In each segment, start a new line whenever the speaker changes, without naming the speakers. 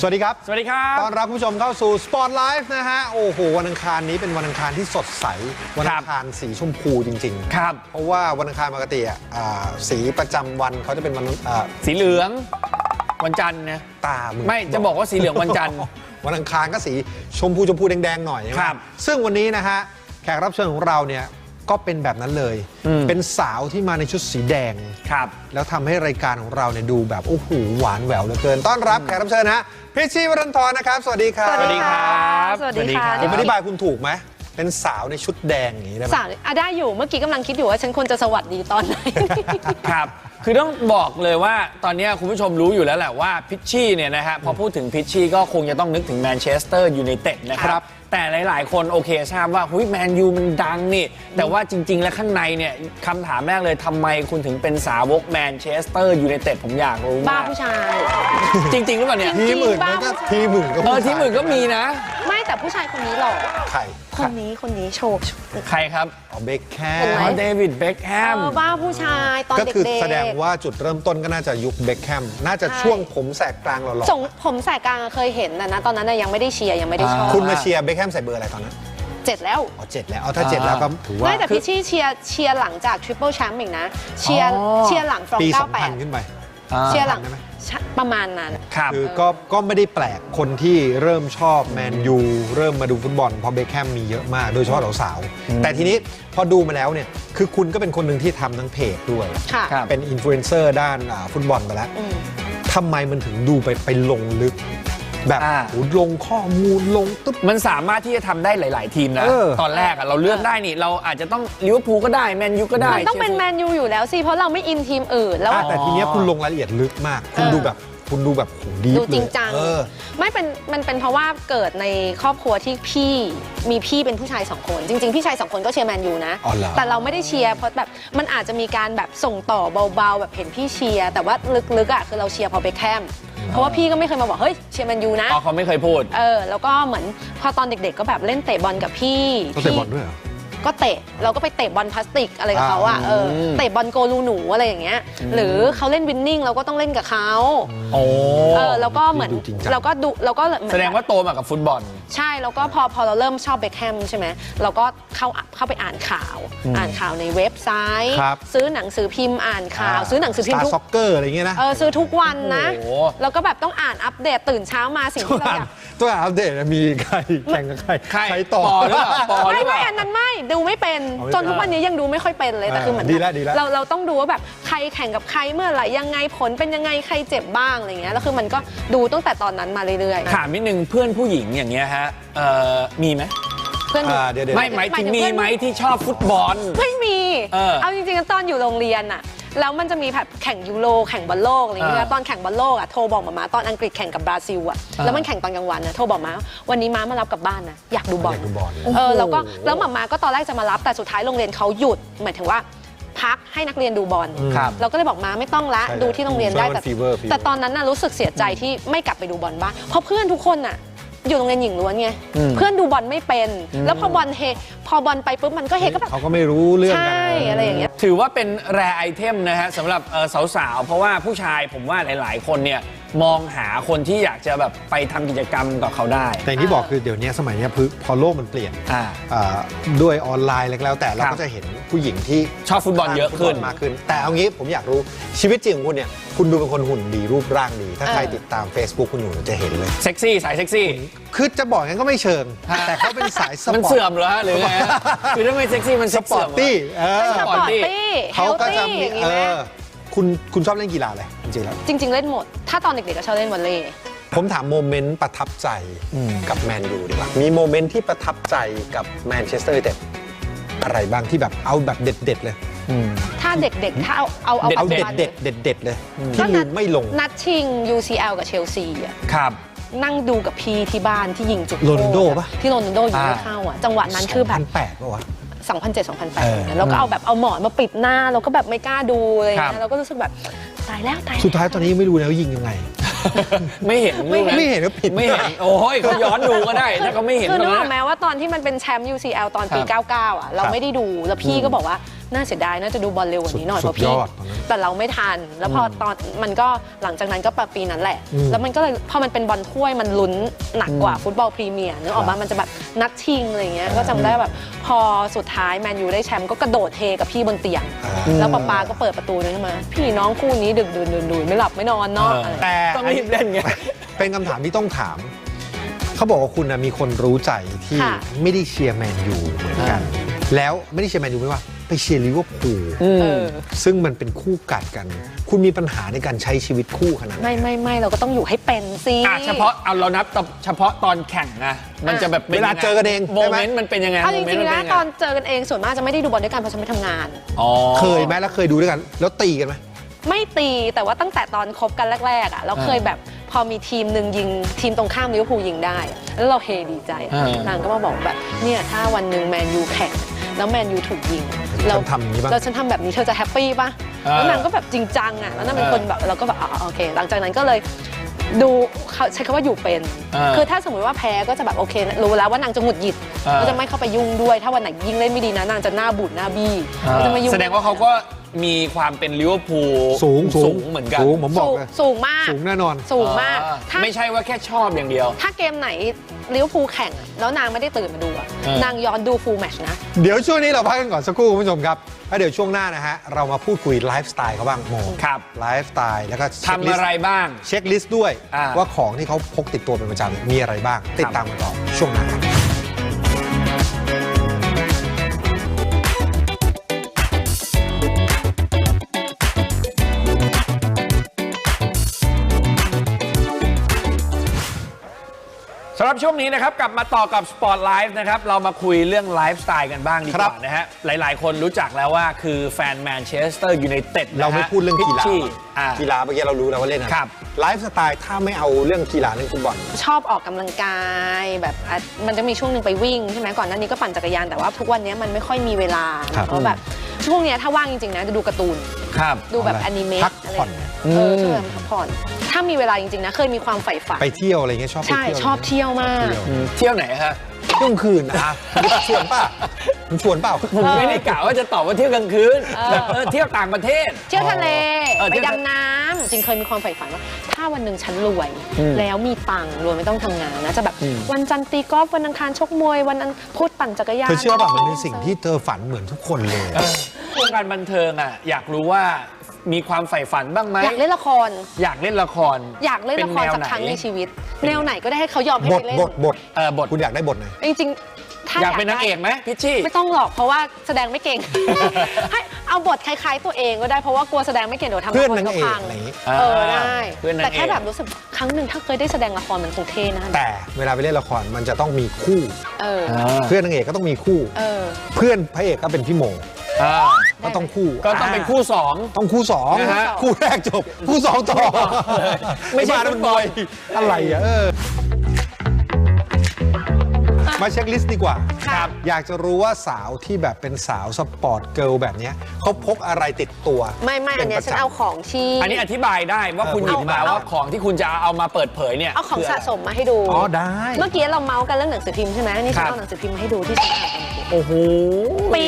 สวัสดีครับ
สวัสดีครับ
ต้อนรับคุณผู้ชมเข้าสู่ Sport Life นะฮะ โอ้โห วันอังคารนี้เป็นวันอังคารที่สดใส วันอังคารสีชมพูจริงๆ
ครับ
เพราะว่าวันอังคารปกติอะอ่าสีประจำวันเขาจะเป็นวันอ่า
สีเหลือง วันจันทร์นะ
ตามึง
ไม่จะบอกว่าสีเหลืองวันจันทร์
วันอังคารก็สีชมพูชมพูแดงๆหน่อยใช่ไหม
ครับ
ซึ่งวันนี้นะฮะแขกรับเชิญของเราเนี่ย ก็เป็นแบบนั้นเลย
อืม
เป็นสาวที่มาในชุดสีแดง
ครับ
แล้วทำให้รายการของเราเนี่ยดูแบบโอ้โหหวานแหววเหลือเกิน ต้อนรับแขกรับเชิญนะฮะพิชชีวรันทรนะครับ สวัสดีครับ
สวัสดีครับ
สวัสดีค่ะ
สวัส
ผม
ดี
อธิบายคุณถูกไหม เป็นสาวในชุดแดงอย่างนี้ได้ไหม
สาวอะได้อยู่เมื่อกี้กำลังคิดอยู่ว่าฉันควรจะสวัสดีตอนไหน
ครับ คือต้องบอกเลยว่าตอนนี้คุณผู้ชมรู้อยู่แล้วแหละว่าพิชชี่เนี่ยนะฮะพอพูดถึงพิชชี่ก็คงจะต้องนึกถึงแมนเชสเตอร์ยูไนเต็ดนะค
ครั
รับ
บ
แต่หลายๆ คนโอเคทราบว่าหุยแมนยูมันดังนี่ แต่ว่าจริง ๆ แล้วข้างในเนี่ยคำถามแรกเลยทำไมคุณถึงเป็นสาวกแมนเชสเตอร์ยูไนเต็ดผมอยากรู้
บ้ามา
ก
ผู้ชาย
จริง ๆ หรือเปล่าเนี่ย
ทีมอื่นมันก็ทีมอื่นก็
เออทีมอื่นก็มีนะ
ไม่ แต่ผู้ชายคนนี้หล่อ
ใคร
คนนี้คนนี้โชว์
ใครครับ
อ๋อเบคแค
เห็นไห
อ๋
ม
อเดวิดเบคแฮ
เอ
ม
อบ้าผู้ชายตอน
ก็
เด็ก
คือ
ๆ
แสดงว่าจุดเริ่มต้นก็น่าจะยุคเบคแฮมน่าจะ
ใช่
ช่วงผมแสกกลางหล่อ
ส่งผมแสกกลางอะเคยเห็นนะนะตอนนั้นน่ะยังไม่ได้เชียร์ยังไม่ได้ชอบ
ๆคุณมาเชียร์เบคแฮมใส่เบอร์อะไรตอนนั้น
เจ็ดแล้ว
อ๋อเจ็ดแล้วเอาถ้าเจ็ดแล้วก็ถือว่า
ไม่แต่พี่ชี่เชียร์เชียร์หลังจากทริปเปิลแชมป์อีกนะ เชียร์
อ๋อ
เชียร์หลังฟรอง
ปี
เก้าแปด
2000ขึ้นไป
อ่า
เชียร์หลัง
ได้ไหม
ใช่ ประมาณนั้น
ครับ
คือก็ก็ไม่ได้แปลกคนที่เริ่มชอบแมนยูเริ่มมาดูฟุตบอลเพราะเบคแฮมมีเยอะมาก โดยเฉพาะสาวๆแต่ทีนี้พอดูมาแล้วเนี่ยคือคุณก็เป็นคนหนึ่งที่ทำทั้งเพจด้วย
ค่ะ
ครับ
เป็นอินฟลูเอนเซอร์ด้านอ่าฟุตบอลไปแล้ว
อืม
ทำไมมันถึงดูไปไปลงลึก แบบ
อ่า
โหลงข้อมูลลงตุ๊บ
มันสามารถที่จะทำได้หลาย ๆ ทีมนะ
เออ
ตอนแรกอะเราเลือกได้นี่ เราอาจจะต้องลิเวอร์พูลก็ได้แมนยูก็ได้
มันต้องเป็นแม
ชลซี
นยูอยู่แล้วสิ เพราะเราไม่อินทีมอื่นแล้ว
อะแต่ทีเนี้ยคุณลงรายละเอียดลึกมาก คุณ
เออ
ดูแบบ คุณดูแบบโหดีฟ
ดูจริง
เลย
จัง
เออ
ไม่เป็นมันเป็นเพราะว่าเกิดในครอบครัวที่พี่มีพี่เป็นผู้ชายสองคน จริง ๆ พี่ชายสองคนก็เชียร์แมนยูนะ
อ๋อเหรอ
แต่เราไม่ได้เชียร์เพราะแบบมันอาจจะมีการแบบส่งต่อเบาๆ แบบเห็นพี่เชียร์แต่ว่าลึกๆอะคือเราเชียร์พอเบคแฮมเพราะว่าพี่ก็ไม่เคยมาบอกเฮ้ยเชียร์แมนยูนะ
อ๋อเขาไม่เคยพูด
เออแล้วก็เหมือนพอตอนเด็ก ๆ ก็แบบเล่นเตะบอลกับพี่
ต้องเตะ
พี่
บอลด้วยเหรอ
ก็เตะเราก็ไปเตะบอลพลาสติกอะไรกับเขาอะ
อ่า
เออเตะบอลโกลูหนูอะไรอย่างเงี้ยหรือเขาเล่นวินนิ่งเราก็ต้องเล่นกับเขา
โอ้
เออแล้วก็เหมือน
ดูจริงจัง
เราก็ดูเราก็เหมือน
แสดงว่าโตมากับฟุตบอล
ใช่แล้วก็พอพอเราเริ่มชอบเบคแฮมใช่ไหมเราก็เข้าเข้าไปอ่านข่าว อ่านข่าวในเว็บไซต์
ครับ
ซื้อหนังสือพิมพ์อ่านข่าว ซื้อหนังสือพิมพ์
สตา
ทุ
ร์
ก
ซ็อกเกอร์อะไรอย่างเงี้ยนะ
เออซื้อทุกวันนะ
โอ้โห
แล้วก็แบบต้องอ่านอัปเดตตื่นเช้ามาสิ่ง
ตัว
ที่เรา
อ่าน
อยาก
ตัวอ่านอัปเดตมีใครแข่งกับใคร
ใคร
ต่อ
ปอหรือเปล่าปอห
ไม่
รือเป
ไม่
ล่า
อันนั้นไม่ดูไม่เป็น
เอาไม่
จนทุกวันนี้ยังดูไม่ค่อยเป็นเลยแต่คือเหมือน
ดีแล้วดีแล้ว
เราเราต้องดูว่าแบบใครแข่งกับใครเมื่อไหร่ยังไงผลเป็นยังไงใครเจ็บบ้างอะไรเงี้ยแล้วคือมันก็ดูตั้งแต่ตอนนั้นมาเรื่อย
ถามนิดนึงเพื่อนผู้หญิงอย่างเงี้ยฮะเอ่อมีไหม
ๆเพื่อน
อ่าเดี๋ยวเดี๋ยว
ไม่หมายถึงมีไหมที่ชอบฟุตบอล
ไม่มี
เออ
เอาจริงๆ ตอนอยู่โรงเรียนอะแล้วมันจะมีแบบแข่งยูโรแข่งบอลโลกอะไรเงี้
เอยอ
ตอนแข่งบอลโลกอะโทรบอกมามาตอนอังกฤษแข่งกับบราซิลอะแล้วมันแข่งตอนกลางวันอะโทรบอกมาวันนี้ม้ามารับกลับบ้านนะอยากดูบอล
อยากดูบอล
เออแล้วก็แล้วหมามาก็ตอนแรกจะมารับแต่สุดท้ายโรงเรียนเขาหยุดหมายถึงว่า พักให้นักเรียนดูบอล
ครับ
เราก็เลยบอกมาไม่ต้องละ
ใช่
ดูที่โรงเรียนได้
ช่วงนั้
แต่
น fever fever
แต่ตอนนั้นน่ะรู้สึกเสียใจที่ไม่กลับไปดูบอลบ้างเพราะเพื่อนทุกคนน่ะ อยู่โรงเรียนหญิงล้วนไง
อืม
เพื่อนดูบอลไม่เป็น แล้วพอบอลเฮพอบอลไปปุ๊บมันก็เฮก็แบบ
เขาก็ไม่รู้เรื่องกัน
ใช่อะไรอย่างเงี้ย
ถือว่าเป็นแรไอเทมนะฮะสำหรับเอ่อสาวๆ เพราะว่าผู้ชายผมว่าหลาย ๆ คนเนี่ยมองหาคนที่อยากจะแบบไปทำกิจกรรมกับเขาได้
แต่อย่างที่บอกคือเดี๋ยวนี้สมัยเนี้ยคือพอโลกมันเปลี่ยน
อ่า
อ่าด้วยออนไลน์แล้ว แต่เรา
ครับ
ก็จะเห็นผู้หญิงที่
ชอบฟุตบอลเยอะขึ้น
ฟุตบลมากขึ้น แต่เอางี้ผมอยากรู้ชีวิตจริงของคุณเนี่ย คุณดูเป็นคนหุ่นดีรูปร่างดี ถ้าใคร
เออ
ติดตาม Facebook คุณอยู่จะเห็นเลย
เซ็กซี่สายเซ็กซี่
คือจะบอกงั้นก็ไม่เชิง แต่เขาเป็นสายสปอร์ต
มันเสื่อมเหรอฮะหรือไงฮะคือถ้าไม่เซ็กซี่มัน
ส
เซ็ก
ปอ
เสื่
ร์
อ
ต
มเหรอ
ตี้เออ
สปอร์ตตี้
เขาก็จะ
เฮลตี้
มี
อย่างนี้
เอ
ไหม
อคุณคุณชอบเล่นกีฬาอะไรจริงๆแล้ว
จริง ๆ เล่นหมด ถ้าตอนเด็กๆก็ชอบเล่นวอลเลย์
ผมถามโมเมนต์ประทับใจกับแมนยูดีกว่า มีโมเมนต์ที่ประทับใจกับแมนเชสเตอร์ยูไนเต็ดอะไรบ้างที่แบบเอาแบบเด็ด ๆ เลย
ถ้าเด็กๆ ถ้าเอาเอาเอา
เอา
ปัจ
เด็
จุ
ด
บัน
เด็ดเด็ดเด็ดๆเลยที่
ก็
ลื
นัด
มไม่ลง
นัดชิง UCL กับเชลซีอะ
ครับ
นั่งดูกับพี่ที่บ้านที่ยิงจุด
โรนัลโดปะ
ที่โรนัลโดยิงไม่
อ่า
เข้าอะจังหวะนั้นคือแบบ
2008ป่ะวะ
2007
เออ
2008แล้วก็เอาแบบเอาหมอนมาปิดหน้าเราก็แบบไม่กล้าดูอะไรอย่าง
ครั
เงี้
บ
ยเราก็รู้สึกแบบตายแล้วตายแล้ว
สุดท้ายตอนนี้ยังไม่รู้นะว่ายิงยังไง
ไม่เห็นลูกนั้น
ไม่เห็นว่าผิด
ไม่เห็น โอ้ยเขาย้อนดูก็ได้ ถ้าเขาไม่เห็น
คือ
ตร
นึ
ง
กอ
นั้
อก
น
ไหมว่าตอนที่มันเป็นแชมป์ UCL ตอนปี
ครับ
99 อะ เรา
ครับ
ไม่ได้ดู แล้วพี่ก็บอกว่า น่าเสียดายน่าจะดูบอลเร็วกว่านี้หน่อย
สุ
เพ
ด
ราะพี่
ยอดตอนนั้น
แต่เราไม่ทัน แล้วพอตอนมันก็หลังจากนั้นก็ปปีนั้นแหละ
อืม
แล้วมันก็เลยพอมันเป็นบอลถ้วยมันลุ้นหนักกว่าฟุตบอลพรีเมียร์นึกออก
ครั
มา
บ
มันจะแบบนัดชิงอะไรเงี้ยก็จำได้แบบพอสุดท้ายแมนยูได้แชมป์ก็กระโดดเทกับพี่บนเตียง
อ่า
แล้วป๊าป๊าก็เปิดประตูนั้นมา พี่น้องคู่นี้ดึกดื่นดื่นดื่นไม่หลับไม่นอนเนาะ
เอออ
อะไร
แต่
ต้องรีบเล่นไง
เป็นคำถามที่ต้องถาม เขาบอกว่าคุณนะมีคนรู้ใจที่
ค่ะ
ไม่ได้เชียร์แมนยูเหมือนกัน แล้วไม่ได้เชียร์แมนยูไม่ว่า ไปเชียร์ลิเวอร์พูล
อืม
เออ
ซึ่งมันเป็นคู่กัดกัน คุณมีปัญหาในการใช้ชีวิตคู่ขนาดไหน
ไม่ไม่ไม่เราก็ต้องอยู่ให้เป็นสิ
อะเฉพาะเอาเรานับตอนเฉพาะตอนแข่งนะมันจะแบบป็น
เวลาเจอกันเอง
โม
ใช่ไหม
เมนต์มันเป็นยังไง
เอาจ
โมเม
ริ
น
ง
ต์
ๆ
มัน
นะ
เป็นยังไง
ตอนเจอกันเองส่วนมากจะไม่ได้ดูบอลด้วยกันเพราะฉันไปทำงาน
อ๋อ
เคยไหมแล้วเคยดูด้วยกัน แล้วตีกันไหม
ไม่ตีแต่ว่าตั้งแต่ตอนคบกันแรกๆอะเราเคยแบบพอมีทีมหนึ่งยิงทีมตรงข้ามลิเวอร์พูลยิงได้ แล้วเราเฮดีใจ
อ่าน
นางก็มาบอกแบบเนี่ยถ้าวันหนึ่งแมนยูแข่ง แล้วแมนยูถูกยิง
ฉันทำอย่างนี้บ้าง
แล้วฉันทำแบบนี้เธอจะแฮปปี้ป่ะ
อ่า
แล้วนางก็แบบจริงจังอะแล้วนางเป็น
อ่า
คนแบบเราก็แบบอ๋อโอเค หลังจากนั้นก็เลยดูเขาใช้คำว่าอยู่เป็น
อ่า
คือถ้าสมมติว่าแพ้ก็จะแบบโอเค รู้แล้วว่านางจะหงุดหงิด
อ่า
ก็จะไม่เข้าไปยุ่งด้วย ถ้าวันไหนยิ่งเล่นไม่ดีนะนางจะหน้าบูดหน้าบี้ก็จะไม่ยุ่ง
แสดงว่าเขาก็ มีความเป็นลิเวอร์พูล
สูงสูง
เหมือนกัน
สูงผมบอก
สูง
เลย
สูงมาก
สูงแน่นอน
สูงมาก
อ่า
ถ้า
ไม่ใช่ว่าแค่ชอบอย่างเดียว
ถ้าเกมไหนลิเวอร์พูลแข่งอะแล้วนางไม่ได้ตื่นมาดูอะ
เออ
นางย้อนดูฟูลแมตชนะ
เดี๋ยวช่วงนี้เราพักกันก่อนสักครู่คุณผู้ชมครับแล้วเดี๋ยวช่วงหน้านะฮะ เรามาพูดคุยไลฟ์สไตล์เขาบ้างโม
ครับ
ไลฟ์สไตล์แล้วก็เช็ค
ทำ
ลิส
อะไร
ต์
บ้าง
เช็คลิสต์ด้วย
อ่า
ว่าของที่เขาพกติดตัวเป็นประจำเนี่ยมีอะไรบ้าง ติดตามกันต่อช่วงหน้าครับ
รับช่วงนี้นะครับ กลับมาต่อกับ Sport Life นะครับ เรามาคุยเรื่องไลฟ์สไตล์กันบ้างดีก
ครั
ว่า
บ
นะฮะ หลาย ๆ คนรู้จักแล้วว่าคือแฟนแมนเชสเตอร์ยูไนเต็ด
เราไม่พูดเรื่องกีฬา
อ่า
กีฬาเมื่อกี้เรารู้แล้วว่าเล่นอะไร
ครับ
ไลฟ์สไตล์ถ้าไม่เอาเรื่องกีฬาเรื่องฟุตบอล
ชอบออกกำลังกายแบบอะมันจะมีช่วงหนึ่งไปวิ่งใช่ไหมก่อนหน้านี้ก็ปั่นจักรยานแต่ว่าทุกวันนี้มันไม่ค่อยมีเวลา
ครับ
เพราะแบบช่วงเนี้ยถ้าว่างจริงๆนะจะดูการ์ตูน
ครับ
ดูแบบ
เอา
อ
ละ
นิเมะ
พัก
อะไร
ผ่อน
เออช่วงนั้นพักผ่อน ถ้ามีเวลาจริงๆนะเคยมีความใฝ่ฝัน
ไปเที่ยวอะไรเงี้ยชอบไป
ใช่
เที่ยว
ชอบเที่ยวมาก
เที่ยว
อืมเที่ยวไหนฮะ
เที่ยวกลางคืนอะชวนเปล่า มึงชวนเปล่า
ผมไม่ได้กะว่าจะตอบว่าเที่ยวกลางคืน
เออ
แบบเออเที่ยวต่างประเทศ
เที่ยวทะเล
เออ
ไป
เที่ยว
ดำน้ำจริงเคยมีความใฝ่ฝันว่าถ้าวันหนึ่งฉันรวย
อืม
แล้วมีตังค์รวยไม่ต้องทำงานนะจะแบบ
อืม
วันจันทร์ตีกอล์ฟวันอังคารชกมวยวันอันพุธปั่นจักรยาน
เธอเชื่อป่ะมันเป็นสิ่งที่เธอฝันเหมือนทุกคนเลย
เออวงการบันเทิงอะอยากรู้ว่ามีความใฝ่ฝันบ้างไหม
อยากเล่นละคร
อยากเล่นละคร
อยากเล่นละคร
ป็
สัก
แวไห
ครั้งในชีวิต แนวไหนก็ได้ให้เขายอมให้
บ
ไป
ท
เล่น
บทบท
เออบท
คุณอยากได้บทไหน
จริงๆ ถ้า
อยากเป็นนางเอกไหมพิชชี่
ไม่ต้องหรอกเพราะว่าแสดงไม่เก่ง ให้เอาบทคล้ายๆตัวเองก็ได้เพราะว่ากลัวแสดงไม่เก่งเดี๋ยวทำละคร
เพื่อนนางเอก
พัง
อะไรอย่างงี้
เออได้
เพื่อนนางเอก
แต่แค่แบบรู้สึกครั้งหนึ่งถ้าเคยได้แสดงละครมันคงเท่นะ
แต่เวลาไปเล่นละครมันจะต้องมีคู่
เออ
เพื่อนนางเอกก็ต้องมีคู่
เออ
เพื่อนพระเอกก็เป็นพี่โม
อ่า
ก็ต้องคู่
ก็ต้องเป็นคู่สอง
ต้องคู่สอง
นะฮะ
คู่แรกจบ คู่สองต่อ
ไม่ใช่
บ้า
ฟุตบอล
อะไรอะเออ มาเช็คลิสต์ดีกว่า
ครับ
อยากจะรู้ว่าสาวที่แบบเป็นสาวสปอร์ตเกิร์ลแบบเนี้ยเขาพกอะไรติดตัว
ไม่ไม่อันเนี้ย
ป็
ฉัน
ประจำ
เอาของที่
อันนี้อธิบายได้ว่าคุณ
เออ
หยิบมา
เอา
ว่าของที่คุณจะเอามาเปิดเผยเนี่ย
เอาของ
คื
สะสมมาให้ดู
อ๋อได้
เมื่อกี้เราเมาส์กันเรื่องหนังสือพิมพ์ใช่ไหมนี่ฉัน
ครับ
เอาหนังสือพิมพ์มาให้ดูที่ฉันอ่านกันเมื่อกี้
โอ้โห
ปี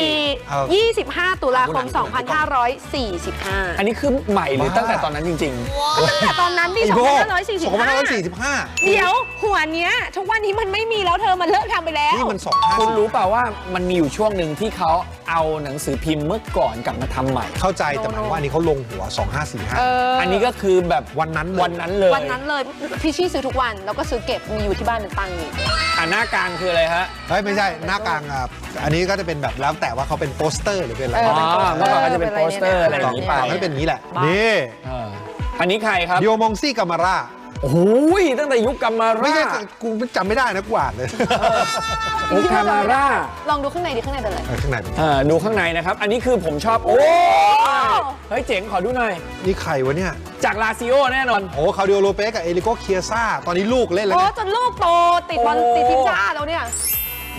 เอา
25 ตุลาคม 2545
อันนี้คือใหม่หรือ
บ้า
ตั้งแต่ตอนนั้นจริง
ตั้งแต่ตอนนั้นที่
ไอ้โบ้
2545
2545
เดี๋ยวหัวเนี้ย ทุกวันนี้มันไม่มีแล้วเธอมันเลิกทำไปแล้ว
นี่มัน
ๆคุณ
25
รู้เปล่าว่ามันมีอยู่ช่วงหนึ่งที่เขาเอาหนังสือพิมพ์เมื่อก่อนกลับมาทำใหม่
เข้าใจแต่หมายว่าอันนี้เขาลงหัว
เอ
2545
อ
อันนี้ก็คือแบบ
วันนั้นเลย
วันนั้นเลย
วันนั้นเลยพี่ชี่ซื้อทุกวันแล้วก็ซื้อเก็บมีอยู่ที่บ้านเป็นตังค์อยู่
อ่าหน้ากลางคืออะไรฮะ
เฮ้ย ไม่ใช่ หน้ากลางอะอันนี้ก็จะเป็นแบบแล้วแต่ว่าเขาเป็นโปสเตอร์หรือเป็นอะไร
เออ
อ๋อเมื่อก่อนก็จะเป็นโปสเตอร์อะไรอ
ต่อย่าง
นี้
ไป
ไป
ให้เป็นอย่างนี้แหละ
บ้า
นี่
เอออันนี้ใครครับ
ดิโอมองซี่กามาร่า
โอ้โหตั้งแต่ยุคกัมมา
ไม่
ร่า
ใช่กูจำไม่ได้นะกูอ่านเลย
โอ้คามาร่า
ลองดูข้างในดิข้างในเป็นอะไร
เออข้างในเป็น
เออดูข้างในนะครับ อันนี้คือผมชอบโอ้เฮ้ยเจ๋งขอดูหน่อย
นี่ใครวะเนี่ย
จากลาซิโอแน่นอน
โอ้คาเดียโลเปสกับเอริโกเคียซ่าตอนนี้ลูกเล่นแล้ว
โอ้
ไง
จนลูกโตติดบอล
โอ้
ติดทีมชาติแล้วเนี่ย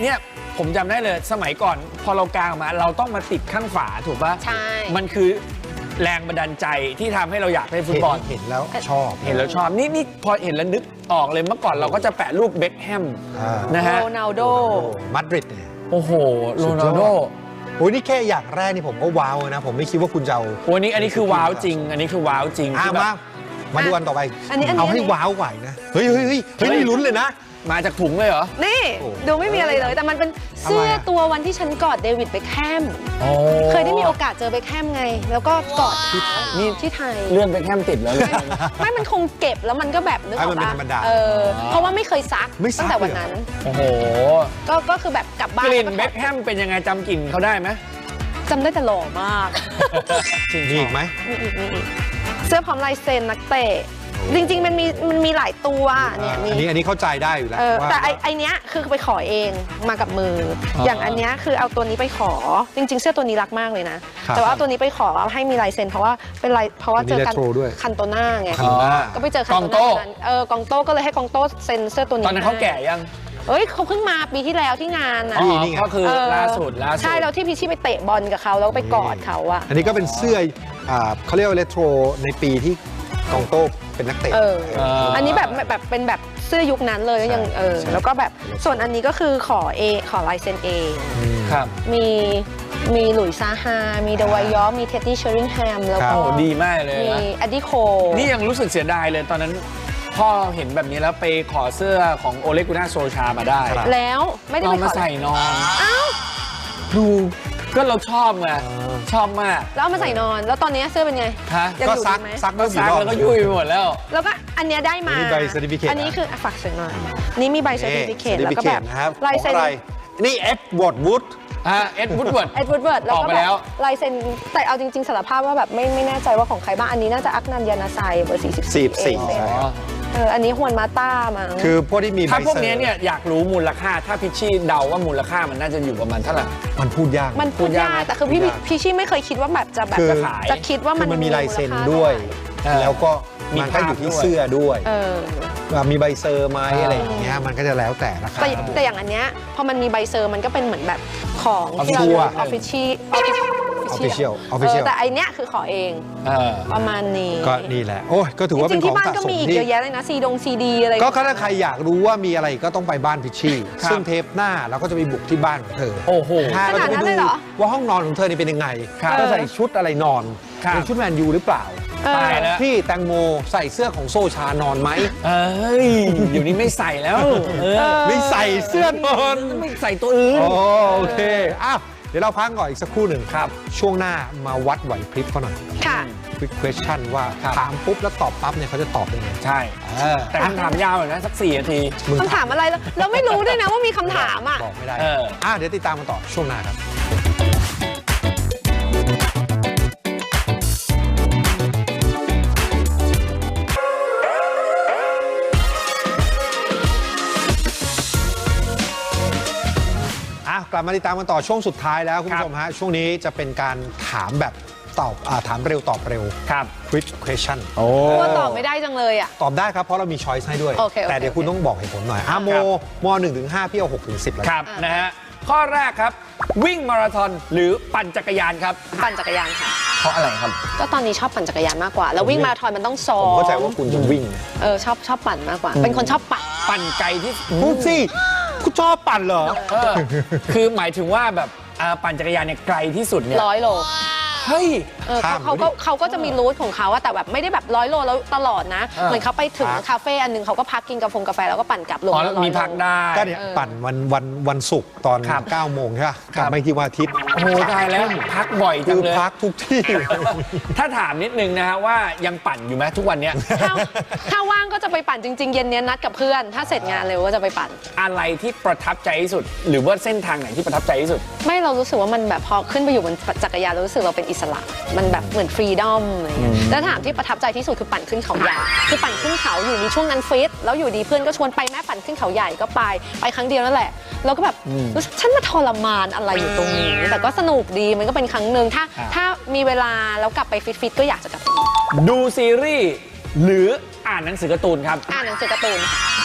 เนี่ยผมจำได้เลยสมัยก่อนพอเรากางออกมา เราต้องมาติดข้างฝาถูกปะ
ใช่
มันคือแรงบันดาลใจที่ทำให้เราอยากเล่นฟุต
เห็น
บอล
เห็นแล้วชอบ
เห็นแล้วชอบนี่นี่พอเห็นแล้วนึกออกเลยเมื่อก่อนเราก็จะแปะรูปเบ็คแฮม
อ่า
นะฮะ
โรนัลโด
มาดริดเนี่ย
โอ้โหโร
สุดย
นั
อ
ล
ด
โด
โอ้ยนี่แค่อย่างแรกนี่ผมก็ว้าวนะ ผมไม่คิดว่าคุณจะเอา
วันนี้อันนี้คือว้าวจริง อันนี้คือว้าวจริง
อะ
ที่แบบ
มา มาดูอันต่อไป
อันนี้อันนี้
เอาให้
อันนี้
ว้าวไหวนะ เฮ้ยเฮ้ยเฮ้ยเฮ้ยนี่ลุ้นเลยนะ
มาจากถุงเลยเหรอ
นี่
โอ้
ดูไม่มีอะไรเลย แต่มันเป็นเสื้อ
ทำไมอะ
ตัววันที่ฉันกอดเดวิดเบคแฮม
โอ้
เคยได้มีโอกาสเจอเบคแฮมไง แล้วก็กอดเขา
นี่
ที่ไทย
เลื่อนไปแคมติดแล้วเลย
ไม่มันคงเก็บแล้วมันก็แบบนึกออก
ให้มันเป็น
ปะ
ธรรมดา
เออเพราะว่าไม่เคยซัก
ไม่ซัก
ตั้งแต่วัน
เลยเหรอ
นั้น
โอ้โห
ก็ก็คือแบบกลับบ้าน
กลิ่น
แล้ว
เบคแฮมเป็นยังไงจำกลิ่นเขาได้ไหม
จำได้แต่หล่อมาก
มีอีกไหม
มีอีกมีอีกเสื้อพร้อมลายเซ็นนักเตะ จริงๆมันมีมันมีหลายตัวเนี่ยมี
อันนี้อันนี้เข้าใจได้อยู่แล้ว
เออ
ว่า
แต่ไอไอเนี้ยคือไปขอเองมากับมือ อ
อ
อย่างอันเนี้ยคือเอาตัวนี้ไปขอจริง ๆ เสื้อตัวนี้รักมากเลยนะแต่ว่าเอาตัวนี้ไปขอเอาให้มีลายเซ็นเพราะว่าเป็นลายเพราะว่าเจอกัน
มี retro ด้วย
คันโตน่าไง
คันโตน่า
ก็ไปเจอคัน
กอง
โต
โต้
น่านั้นเออกองโต้ก็เลยให้กองโต้เซ็นเสื้อตัวนี้
ตอนนั้นเขา
ให้
แก่ยัง
เอ้ยเขาเพิ่งมาปีที่แล้วที่งานนะ
นี่นี่ไง
ก็คือ
เออ
ล่าสุดล่าสุด
ใช่แล้วที่พี่ชี่ไปเตะบอลกับเขาแล้วก็ไปกอดเขาอะ
อันนี้ก็เป็นเสื้ออ่าเขาเรียกว่าเรโทรในปีที่ กองโต้เป็นนักเตะ
เออ
เอออั
อันนี้แบบแบบเป็นแบบเสื้อยุคนั้นเลยแล้วยัง
ใช่
เออ
ใช่
แล้วก็แบบส่วนอันนี้ก็คือขอเอขอลายเซ็นเอง
ม
ครับ
มีมีหลุยส์ซาฮา มีเดวายอมีเท็ดดี้เชอริงแฮมแล้ว
ครั
ก็
บ
โอ้ดีมากเลย
มี
นะ
แอดดี้โค
นี่ยังรู้สึกเสียดายเลยตอนนั้น พ่อเห็นแบบนี้แล้วไปขอเสื้อของโอเลกุน่าโซชามาได้
ครับ
แล้วไม่ได้
เรา
ไป
มา
ขอ
ใส่นอน
อ้าว
ดู ก็เราชอบไงชอบมาก
แล้วเอามาใส่นอน แล้วตอนนี้เสื้อเป็นไง
ฮะ
ยัง
ก็
อยู่
ซัก
ดีไหม
ซัก
ก็
ไม่กี่
ซัก
รอบ
แล้วก็ยุ่ยไปหมดแล้ว
แล้วก็อันเนี้ยได้มา
นี่ใบ certificate
อันนี้คืออะฝากเสียงหน่อยนี่มีใบเซอร์ติฟิเคต
นี่
แล้วก็แบบ
certificate นะครับ
ลายเซ็น
ของอะไรนี่เอ็ดวอร์ดวูด
ฮะ เอ็ดวูดเวิร์ด
เอ็ดวูดเวิร์ดแล้ว
ออก
ก็
ไป
แบ
แล้ว
บลายเซ็นแต่เอาจริง ๆสารภาพว่าแบบไม่ไม่แน่ใจว่าของใครบ้างอันนี้น่าจะอักนันยานาไซเบอร์44
44
เอง เอออันนี้ฮวนมาต้ามั้ง
คือพวกที่มี
ถ้า
ใบ
พวก
เซอร์
เนี้ยเนี่ยอยากรู้มูลค่า ถ้าพิชชี่เดาว่ามูลค่ามันน่าจะอยู่ประมาณเท่าไหร่
มันพูดยาก
มันพูดยาก
พูดยากไหม
แต่คือพี่
พูดยาก
พี่ชี่ไม่เคยคิดว่าแบบจะแบบ
คือ
จะจะคิดว่า
คื
มัน
อมันมีลายเซ็น
มูลค่า
ด้วย
เออ
แล้วก็
มี
มันก็อยู่ที่
ภาพด้วย
เสื้อด้วย
เออ
ว่ามีใบเซอร์ไหม
เอออ
อะไรอย่างเงี้ยมันก็จะแล้วแต่ราคา
แต่แต่อย่างอันเนี้ยพอมันมีใบเซอร์มันก็เป็นเหมือนแบบของที่เรา
Official
ออฟฟิเชียล
Official Official
แต่ไอเนี้ยคือขอเอง
เออ
ประมาณนี้
ก็นี่แหละ โอ้ยก็ถือว่า
จ
เป็
ริ
น
งๆ
ขอ
ที่
ง
บ้าน
สะ
ก็
สม
มีอีก
ที่
เยอะแยะเลยนะซีดงซีดีอะไร
ก็ถ้าใครอยากรู้ว่ามีอะไรก็ต้องไปบ้านพิชชี่
ครับ
ซึ่งเทปหน้าเราก็จะไปบุกที่บ้านของเธอ
โอ้โห
ถ้าเราจะไปดูว่าห้องนอนของเธอนี่เป็นยังไง
ครับ
เธอใส่ชุดอะไรนอน
ครับ
เป็นชุดแมนยูหรือเปล่า
เออ
ตายแล้ว
ที่แตงโมใส่เสื้อของโซชานอนไหม
เอ้ยเดี๋ยวนี้ไม่ใส่แล้ว เออ
ไม่ใส่เสื้อนอน
ไม่ใส่ตัวอื่น
โอโอเค อ้าวเดี๋ยวเราพักก่อนอีกสักครู่หนึ่ง
ครับ
ช่วงหน้ามาวัดไหวพริบเขาหน่อย
ค่ะ
quick question ว่า
ครับ
ถามปุ๊บแล้วตอบปั๊บเนี่ยเขาจะตอบยังไง
ใช่
เออ
แต่คำถามยาวหน่อยนะสักสี่นาที
มึง
คำถามอะไรแล้วเราไม่รู้ด้วยนะว่ามีคำถามอะ
บอกไม่ได้
เออ
อะเดี๋ยวติดตามกันต่อช่วงหน้าครับ ลับมาติดตามกันต่อช่วงสุดท้ายแล้วคุณ
ครับ
ผู้ชมฮะช่วงนี้จะเป็นการถามแบบตอบอาถามเร็วตอบเร็ว
ครับ
quick question
โอ้
ว่าตอบไม่ได้จังเลยอะ
ตอบได้ครับ เพราะเรามีช้อยส์ให้ด้วย
โอเคโอเค
แต่เดี๋ยวคุณต้องบอกเหตุผลหน่อยอะโม
ครับ
ม1ถึง5พี่เอา6ถึง10แล้ว
ครับนะฮะข้อแรกครับ วิ่งมาราธอนหรือปั่นจักรยานครับ
ปั่นจักรยานค่ะ
เพราะอะไรครับ
ก็ตอนนี้ชอบปั่นจักรยานมากกว่า แล้ววิ่งมาราธอนมันต้องซ้อ
ผม
ม
เข้าใจว่าคุณจะวิ่ง
เออชอบชอบปั่นมากกว่า เป็นคนชอบปั่น
ปั่นไกลที่
พูดสิ คุณชอบปั่นเหรอ
เออคือหมายถึงว่าแบบอ่าปั่นจักรยานเนี่ยไกลที่สุดเนี่ย
ร้อยโล
เฮ้ย
เออ
ข้า
เขา
ม
เขา
ไปดิ
ก็เขาก็จะมีรูทของเขาอะแต่แบบไม่ได้แบบร้อยโลแล้วตลอดนะ
เออ
เหมือนเขาไปถึง
พัก
คาเฟ่อันหนึงเขาก็พักกินกาแฟกาแฟแล้วก็ปั่นกลับลง
อ๋อ
แล้
แล้วว
ร้อย
มี
โล
พักได้
ก็เนี่ย
เออ
ปั่นวันวันวันศุกร์ตอน
ครับ
9โมงใช่ป่ะ
ครั
กลับบไม่ที่วันอาทิตย์
โอ้โหตายแล้วพักบ่อยจั
คื
ง
อ
เลย
พักทุกที่
ถ้าถามนิดนึงนะฮะว่ายังปั่นอยู่ไหมทุกวันเนี้ย
ถ้าถ้าว่างก็จะไปปั่นจริง ๆ เย็นเนี้ยนัดกับเพื่อน ถ้าเสร็จงานเร็วก็จะไปปั่น
อะไรที่ประทับใจที่สุด หรือว่าเส้นทางไหนที่ประทับใจที่สุด
ไม่เรารู้สึกว่ามันแบบพอขึ้นไปอยู่บนจักรยานเรารู้สึกเราเป็นอิสระ มันแบบเหมือนฟรีดอมอะไรเงี้ยแล้วถามที่ประทับใจที่สุดคือปั่นขึ้นเขาใหญ่คือปั่นขึ้นเขาอยู่ในช่วงนั้นฟิตแล้วอยู่ดีเพื่อนก็ชวนไปแม่ปั่นขึ้นเขาใหญ่ก็ไปไปครั้งเดียวนั่นแหละแล้วก็แบบรู้สึกฉันมาทรมานอะไรอยู่ตรงนี้ แต่ก็สนุกดีมันก็เป็นครั้งหนึ่งถ้า
ครับ
ถ้ามีเวลาแล้วกลับไปฟิตๆก็อยากจะกลับไปอีก
ดูซีรีส์หรืออ่านหนังสือการ์ตูนครับ
อ่านหนังสือการ์ตูนค่ะ
โอ้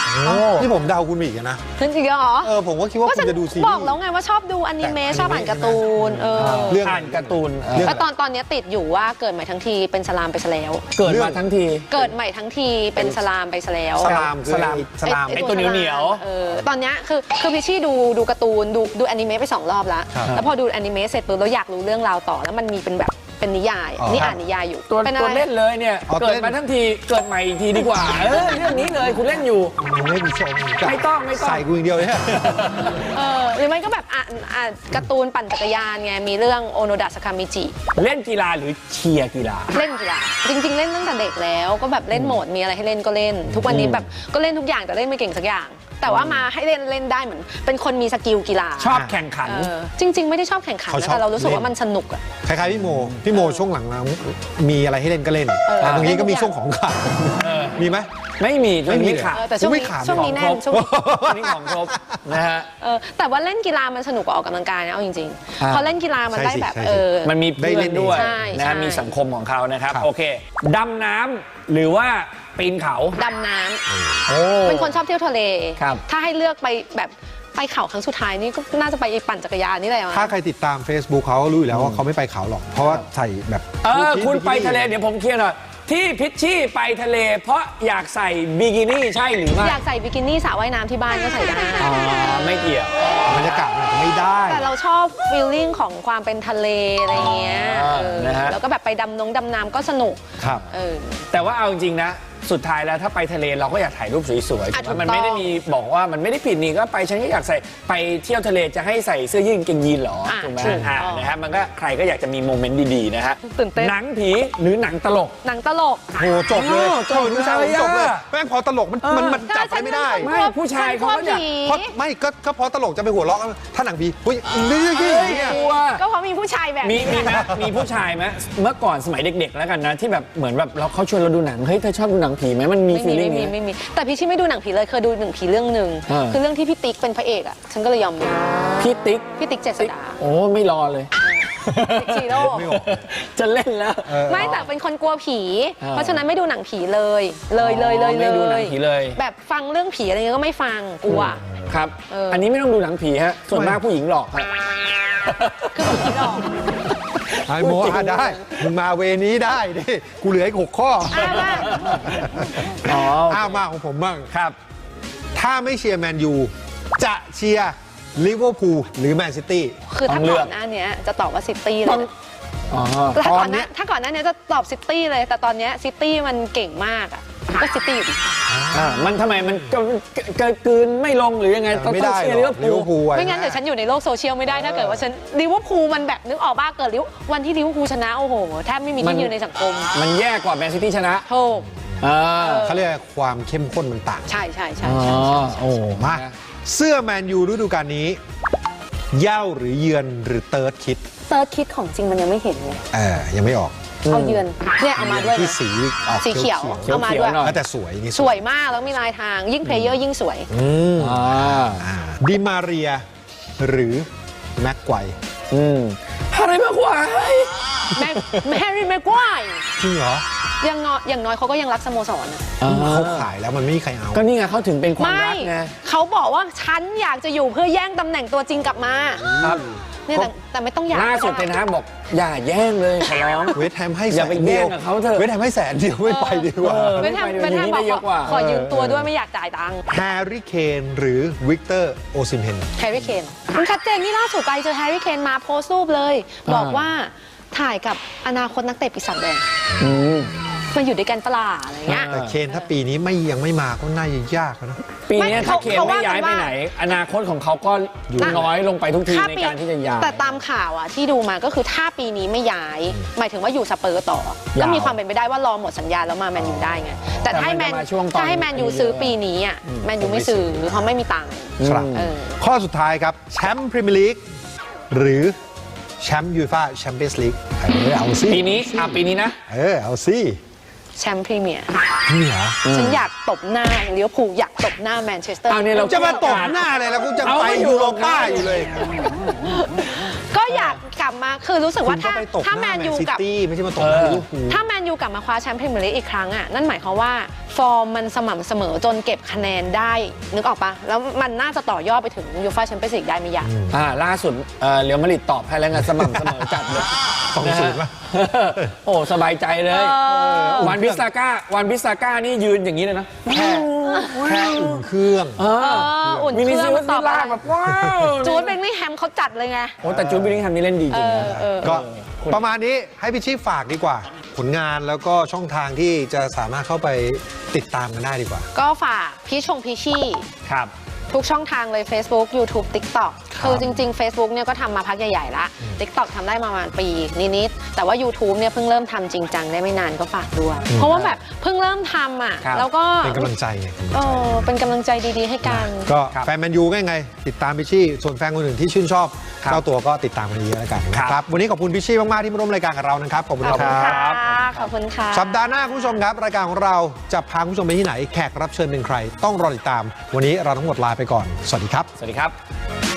นี่ผมเดาคุณมาอีกนะ
จริงๆเหรอ
เออผมก็คิดว่า
ก็
คุ
ฉั
ณ
น
จะดูซีรี
บอก
ส์
แล้วไงว่าชอบดูอนิเมะ
แต่
ชอบอ่านการ์ตูนเออ
เรื่อง
อ่านการ์ตูน
เรื่อง
แล้วตอนตอนเนี้ยติดอยู่ว่าเกิดใหม่ทั้งทีเป็นสลามไปซะแล้ว
เกิดมาทั้งที
เกิดใหม่ทั้งทีเป็นสลามไปซะแล้ว
สลามคือ
สลาม
ไอ้สลาม
ไอ้ตัวเหนียวๆ
เออตอนเนี้ยคือคือพิชชี่ดูดูการ์ตูนดูดูอนิเมะไปสองรอบแล้ว
ครับ
แล้วพอดูอนิเมะเสร็จปุ๊บเราอยากรู้เรื่องราวต่อแล้วมันมีเป็นแบบ เป็นนิยาย
อ๋อ
นี่อ่านนิยายอยู่
ตัว
เป็นอะ
ตัว
ไร
เล่นเลยเนี่ย
อ๋อ
เกิด
เล่น
มาทั้งทีเกิดใหม่อีกทีดีกว่าเออเรื่องนี้เลยคุณเล่นอยู่
มันไม่มีชม
ไม่ต้องไม่ต้อง
ใส่กูอย่างเดียวเลยฮะ
เออหรือไม่ก็แบบอ่านอ่านการ์ตูนปั่นจักรยานไงมีเรื่องโอโนดะสคามิจิ
เล่นกีฬาหรือเชียร์กีฬา
เล่นกีฬาจริง ๆ เล่นตั้งแต่เด็กแล้ว ก็แบบเล่นโหมดมีอะไรให้เล่นก็เล่น ทุกวันนี้แบบก็เล่นทุกอย่างแต่เล่นไม่เก่งสักอย่าง แต่ว่ามาให้เล่นเล่นได้เหมือน เป็นคนมีสกิลกีฬา
ชอบแข่งขัน
เออจริง ๆ ไม่ได้ชอบแข่งขัน
เขา
นะ
ชอบ
แต่เรารู้สึก
เล่น
ว่ามันสนุกอะ
คล้ายๆพี่โม พี่โมช่วงหลังนะมีอะไรให้เล่นก็เล่น
เออ
แต่ตรงนี้ก็มี
เล่นทุกอย่าง
ช่วงของขาดมีไหม
ไม่มี
ไม่มี
ไม่
เลย
ขาด
เออแต่ช่วง
ไม่
นี้
ขาด
ช่วงนี้
ข
แน่
อง
น
ครบ
ช่วงนี้
อันนี้ของครบนะฮะ
เออแต่ว่าเล่นกีฬามันสนุกกว่าออกกำลังกายนะเอาจริง
อ่า
ๆพอเล่นกีฬามัน
ใช่
ได้
สิ
แบบ
ใช่สิ
เออ
มันมี
ได้
เพื่
เล่
อน
น
ด้วย
ใช่
นะฮะ
ใช่
มีสังคมของเขานะครับ
ครับ
โอเคดำน้ำหรือว่าปีนเขา
ดำน้ำ
โอ้
เป็นคนชอบเที่ยวทะเล
ครับ
ถ้าให้เลือกไปแบบไปเขาครั้งสุดท้ายนี่ก็น่าจะไปปั่นจักรยานนี่แหละ
ถ้าใครติดตาม Facebook เขาก็รู้อยู่แล้วว่าเขาไม่ไปเขาหรอก เพราะว่าใส่แบบ
เออ
บิกินี่
คุณไปทะเลเดี๋ยวผมเคลียร์หน่อย ที่พิชชี่ไปทะเล เพราะอยากใส่บิกินี่ใช่หรือไม่
อยากใส่บิกินี่สระว่ายน้ำที่บ้านก็ใส่ได้
อ๋อไม่เกี่ยว
บรรยากาศมันอาจจะไม่ได้
แต่เราชอบฟีลลิ่งของความเป็นทะเลอะไรเงี้ย
อ่า
เออ
นะฮะ
แล้วก็แบบไปดำนงดำน้ำก็สนุก
ครับ
เออ
แต่ว่าเอาจริงๆนะ สุดท้ายแล้วถ้าไปทะเลเราก็อยากถ่ายรูปสวยๆ
อะ
ถูกไหม
ถูก
มันไม่ได้
ต้อง
มีบอกว่ามันไม่ได้ผิดนี่ก็ไปฉันก็อยากใส่ไปเที่ยวทะเลจะให้ใส่เสื้อยืดกางเกงยีนเหรอ
อะ
ถูกไหม
ถูก
อะ
ต้อง
นะฮะมันก็ใครก็อยากจะมีโมเมนต์ดีๆนะฮะ
ตื่นเต้น
หนังผีหรือหนังตลก
หนังตลก
โหจบเลย
โอ้จบ
ผู้ชายผมจบเลย
อะ
แม่งพอตลกมัน
เออ
มันมันจับไปไม่ได้
ไม่ผู้ชายเขาก็อยาก
เพราะไม่ก็ก็เพราะตลกจะไปหัวเราะกันถ้าหนังผีเฮ้ยนี่นี่
เฮ้ย
เนี่ย
กลัว
ก็เพราะมีผู้ชายแบบ
มี
นี้
มีไหมมีผู้ชายไหมเมื่อก่อนสมัยเด็กๆ แล้วกันนะ ที่แบบเหมือนแบบเราเขาชวนเราดูหนัง เฮ้ยเธอชอบดูหนังผีไหมมันมี
ไม่
ฟี
มี
ลลิ่
ไม่
ง
มี
นี้
ไม่มี แต่พี่ชี่ไม่ดูหนังผีเลยเคยดูหนึ่งผีเรื่องหนึ่ง
เออ
คือเรื่องที่พี่ติ๊กเป็นพระเอกอะฉันก็เลยยอมดู
พี่ติ๊ก
พี่ติ๊กเจษดา
โอ้ไม่รอเลย
ติ๊กชีโร่
ไม่ออก
จะเล่นแล้ว
เออ
ไม่แต่เป็นคนกลัวผี
อ่า
เพราะฉะนั้นไม่ดูหนังผีเลยเลยเลยเลย
ไม่ดูหนังผีเลย
แบบฟังเรื่องผีอะไรเงี้ยก็ไม่ฟังกลัว
ครับ
เอออั
อันนี้ไม่ต้องดูหนังผีฮะ ส่วนมากผู้หญิงหลอกฮะ
คือผีหลอก
ไอโมอะได้มึงมาเวนี้ได้ดิกูเหลืออีกหกข้อ
อะมา
อ๋อ
อ้าวมาของผมบ้าง
ครับ
ถ้าไม่เชียร์แมนยู จะเชียร์ลิเวอร์พูลหรือแมนซิตี้
คือถ้า
ต้องเลื
ก่
อ
อกนหน้าเนี้ยจะตอบว่าซิตี้เล
ต้อยง
นะ
อ๋อ
แต่ถ้าก่อน
ตอนเนี้
หน้ายถ้าก่อนหน้าเนี้ยจะตอบซิตี้เลย แต่ตอนเนี้ยซิตี้มันเก่งมากอะ ก็ซิตี้อยู่ดี
อ่ามันทำไมมันก็ก็กลืนไม่ลงหรือยังไงต้อง
ไม่
ต้อง
ได้
เชียร์
ห
ลิ
ร
เว
อ
อกร์
ลิ
พู
เวอร์พูล
ไม่งั้นเดี๋ยวฉันอยู่ในโลกโซเชียลไม่ได้ถ้าเกิดว่าฉันลิเวอร์พูลมันแบบนึกออกบ้าเกิดลิเวอร์วันที่ลิเวอร์พูลชนะโอ้โหแทบไม่มีที่ยืนในสังคม
มันแย่กว่าแมนซิตี้ชนะ
โถูก
อ่า
เขาเรียกความเข้มข้นมันต่าง
ใช่ใช่ใช่
อ๋อ
ใช่ใช่ใช่
โอ้
มา เสื้อแมนยูฤดูกาลนี้ เย่าหรือเยือนหรือเติร์ดคิด
เติร์ดคิดของจริงมันยังไม่เห็นไง
เออยังไม่ออก
เอาเยือนเนี่ยเอามาด้วย
ที่
นะ
สีออก
สีเขียว
เขียว
เอามา
เขียว
ด้วย
หน่อย
แล้วแต่สวยนี่
สวยมากแล้วมีลายทางยิ่งเพลเยอร์ยิ่งสวย
อืม
อ่า
อ่าดิมาเรีย หรือแม็กไกวร์
อืมอะไรมากกว่า
แมแฮร์รี่แม็กไกวร์
จริงเหรอ
ยังน้อยอย่างน้อยเขาก็ยังรักสโมสรนะ
เขาขายแล้วมันไม่มีใครเอา
ก็นี่ไงเขาถึงเป็นความ
ไม่
รักไง
เขาบอกว่าฉันอยากจะอยู่เพื่อแย่งตำแหน่งตัวจริงกลับมา
ครับ
เนี่ยแต่แต่ไม่ต้องอยาก
ล่าสุดเทนฮากบอกอย่าแย่งเลยขอร้อง
เวทแฮมให้
อ
แส
ย่านไป
เดียว
แย่งกับเขาเถอะ
เวทแฮมให้แสนเดียวไม่ไปดีกว่า
เออ
เป็นแทม
ไม่
เป็น
ไป
แทม
อยู่
บ
นี่
อก
ได้เยอะกว่า
ขอยืมตัวด้วยไม่อยากจ่ายตังค์
แฮร์รี่เคนหรือวิกเตอร์โอซิมเฮน
แฮร์รี่เคนมันชัดเจนนี่ล่าสุดไปเจอแฮร์รี่เคนมาโพสต์รูปเลย บอกว่าถ่ายกับอนาคตนักเตะปีศาจแดง
อืม
มาอยู่ด้วยกันปะลาอะไรเงี้ย
แต่เคนถ้าปีนี้ไม่ยังไม่มาก็น่าจะยากแล้วนะ
ปีนี้
ไม่
ถ้า
เขา
เคน
เขา
ไม่
ว่ากัน
ย้ายไป
ว่า
ไหน อนาคตของเขาก็อยู่น้อยลงไปทุกที
ถ้
ใน
ปี
การที่จะย้าย
แต่ตามข่าวอะที่ดูมาก็คือถ้าปีนี้ไม่ย้าย หมายถึงว่าอยู่สเปอร์ต่อ
ยาว
ก็มีความเป็นไปได้ว่ารอหมดสัญญาแล้วมาแมนยูได้ไง แต่
แต่
ถ้าให้แม
มัน
น
จะมาช่วงตอน
ถ้าให้แมนยูซื้อปีนี้อะแมนยูไม่ซื้อเพราะไม่มีตังค์
ครับ
เออ
ข้อสุดท้ายครับ แชมป์พรีเมียร์ลีกหรือแชมป์ยูฟ่าแชมเปี้ยนส์ลีกเออเอาสิ
ปีนี้อะปีนี้นะ
เออเอาสิ
แชมป์พรีเมียร์
นี่เหรอ
ฉันอยากตบหน้าอย่างเลี้ยวภูลอยากตบหน้าแมนเชสเตอร์
เอาเนี่ยเรา
จะมาตบหน้าเลยแล้วกูจะ
เอา
ไป
ไม่อยู่
ยูโรป้าอยู่เลย
ก็อยากแช กลับมาคือรู้สึกว่า
คุณก็
ถ้า
ไปตก
ถ้า
ห
แม
น้านแมน
ยู
ซิ
กับ
ตี้ไม่ใช่มาตกหน้า
เออ
ลิเวอร์พูล
ถ้าแมนยูกลับมาคว้าแชมป์พรีเมียร์ลีกอีกครั้งอะนั่นหมายความว่าฟอร์มมันสม่ำเสมอจนเก็บคะแนนได้นึกออกปะแล้วมันน่าจะต่อยอดไปถึงยูฟ่าแชมเปี้ยนส์ลีกได้ไม่ยาก
อ่าล่าสุดเอ่อเรียวมาดริดตอบให้แล้วไงสม่ำเสมอจัดเลย
สองศูนย์ป่ะ
โอ้สบายใจเลย
เออ
วันบิสซาก้าวันบิสซาก้านี่ยืนอย่างนี้เลยนะ
แค่แค่อุ่นเครื่อง
เอ
เอ
อ
ออุ่น
มิ
เค
นิ
รื่
ซิ
อง
ล
มาตอบ
ลากแบบว้าว
จูดเบนนี่แฮมเขาจัดเลยไง
โอ้แต่จูดบิลลิงแฮมนี่เล่นดีจริงนะ
เออเออ
ก็
คุณ
ประมาณนี้ให้พี่ชีพฝากดีกว่า ผลงานแล้วก็ช่องทางที่จะสามารถเข้าไปติดตามกันได้ดีกว่า
ก็ฝากพี่ชงพี่ชี่
ครับ
ทุกช่องทางเลย Facebook YouTube TikTok
ครับ
คือจริง ๆ Facebook เนี่ยก็ทำมาพักใหญ่ๆละ TikTok ทำได้มาประมาณปีนิดๆแต่ว่า YouTube เนี่ยเพิ่งเริ่มทำจริงจังได้ไม่นานก็ฝากด้วย เพราะว่าแบบเพิ่งเริ่มทำอะ
ครับ
แล้วก็
เป็นกำลังใจไง
เออเป็นกำลังใจดีๆ ให้กัน
ก็
ครับ
แฟนแมนยูก็ยังไง ติดตามพิชชี่ส่วนแฟนคนอื่นที่ชื่นชอบ
ครับ
เจ้าตัวก็ติดตามกันเยอะๆแล้วกันนะค
ครั
รับ
บ
วันนี้ขอบคุณพิชชี่มากๆที่มาร่วมรายการกับเรานะครับขอบคุณ
ขอบ
ค
คุณ
รั
ค่ะ
บ
ขอบคุณค่ะ
สัปดาห์หน้าคุณผู้ชมครับ รายการของเราจะพาคุณผู้ชมไปที่ไหน แขกรับเชิญเป็นใคร ต้องรอติดตาม วันนี้เราทั้งหมดลาไปก่อน สวัสดีครับ
สวัสดีครับ